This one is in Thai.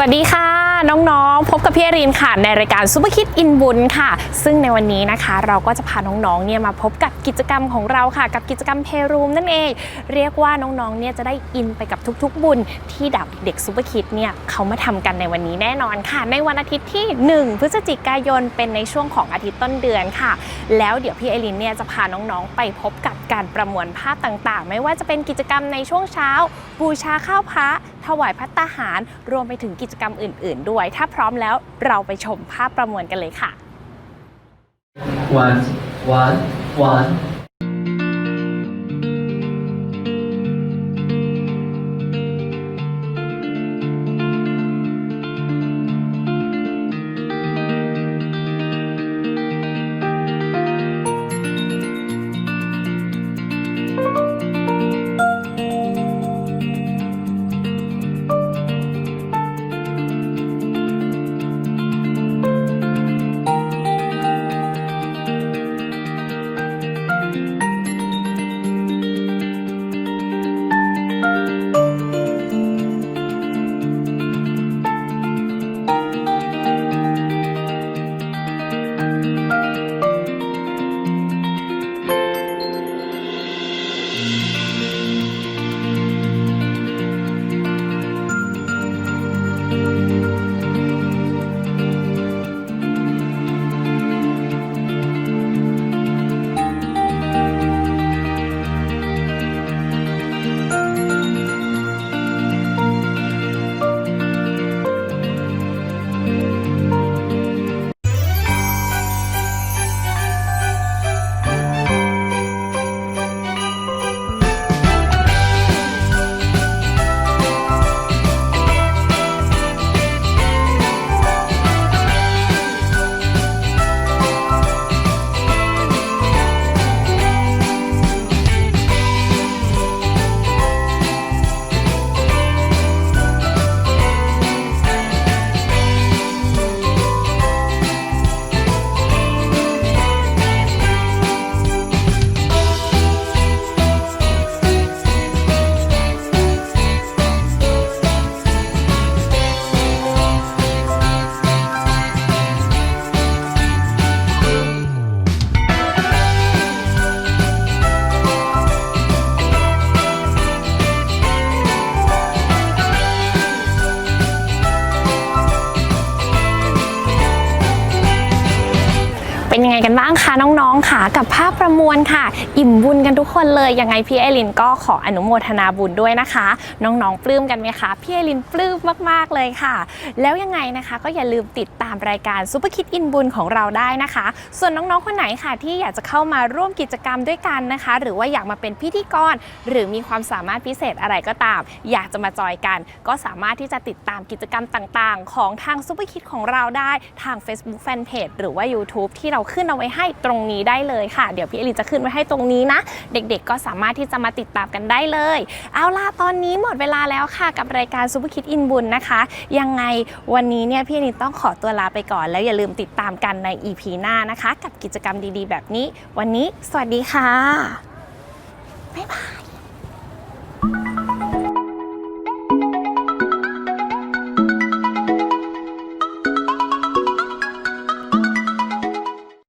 วัสดีค่ะ น้องๆ พบกับพี่อรินค่ะในรายการซูเปอร์คิดอินบุญค่ะ ซึ่งในวันนี้นะคะ เราก็จะพาน้องๆเนี่ยมาพบกับกิจกรรมของเราค่ะ กับกิจกรรมเพรูมนั่นเอง เรียกว่าน้องๆเนี่ยจะได้อินไปกับทุกๆ บุญที่ดับเด็กซูเปอร์คิดเนี่ยเขามาทำกันในวันนี้แน่นอนค่ะ ในวันอาทิตย์ที่ 1 พฤศจิกายนเป็นในช่วงของอาทิตย์ต้นเดือนค่ะ แล้วเดี๋ยวพี่ไอรินเนี่ยจะพาน้องๆ ไปพบกับการประมวลภาพต่างๆ ไม่ว่าจะเป็นกิจกรรมในช่วงเช้า บูชาข้าวพระถวายพัตตาหาร รวมไปถึงกิจกรรมอื่น ๆด้วย ถ้าพร้อมแล้วเราไปชมภาพประมวลกันเลยค่ะ one one one บ้างคะน้องๆค่ะ กับภาพประมวลค่ะ อิ่มบุญกันทุกคนเลยยังไงพี่ไอรินก็ขออนุโมทนาบุญด้วยนะคะ น้องๆปลื้มกันไหมคะพี่ไอรินปลื้มมากๆเลยค่ะ แล้วยังไงนะคะก็อย่าลืมติดตามรายการซูเปอร์คิดอินบุญของเราได้นะคะ ส่วนน้องๆคนไหนค่ะที่อยากจะเข้ามาร่วมกิจกรรมด้วยกันนะคะ หรือว่าอยากมาเป็นพิธีกร หรือมีความสามารถพิเศษอะไรก็ตาม อยากจะมาจอยกัน ก็สามารถที่จะติดตามกิจกรรมต่างๆ ของทางซูเปอร์คิดของเราได้ทาง Facebook Fanpage หรือว่า YouTube ที่เราขึ้นเอาไว้ให้ตรงนี้ได้เลยค่ะ เดี๋ยวพี่เอลิจะขึ้นไว้ให้ตรงนี้นะ เด็กๆ ก็สามารถที่จะมาติดตามกันได้เลย เอาล่ะตอนนี้หมดเวลาแล้วค่ะกับรายการซูเปอร์คิดอินบุญนะคะ ยังไงวันนี้เนี่ยพี่เอลิต้องขอตัวลาไปก่อน แล้วอย่าลืมติดตามกันใน EP หน้านะคะ กับกิจกรรมดีๆ แบบนี้ วันนี้ สวัสดีค่ะบ๊ายบาย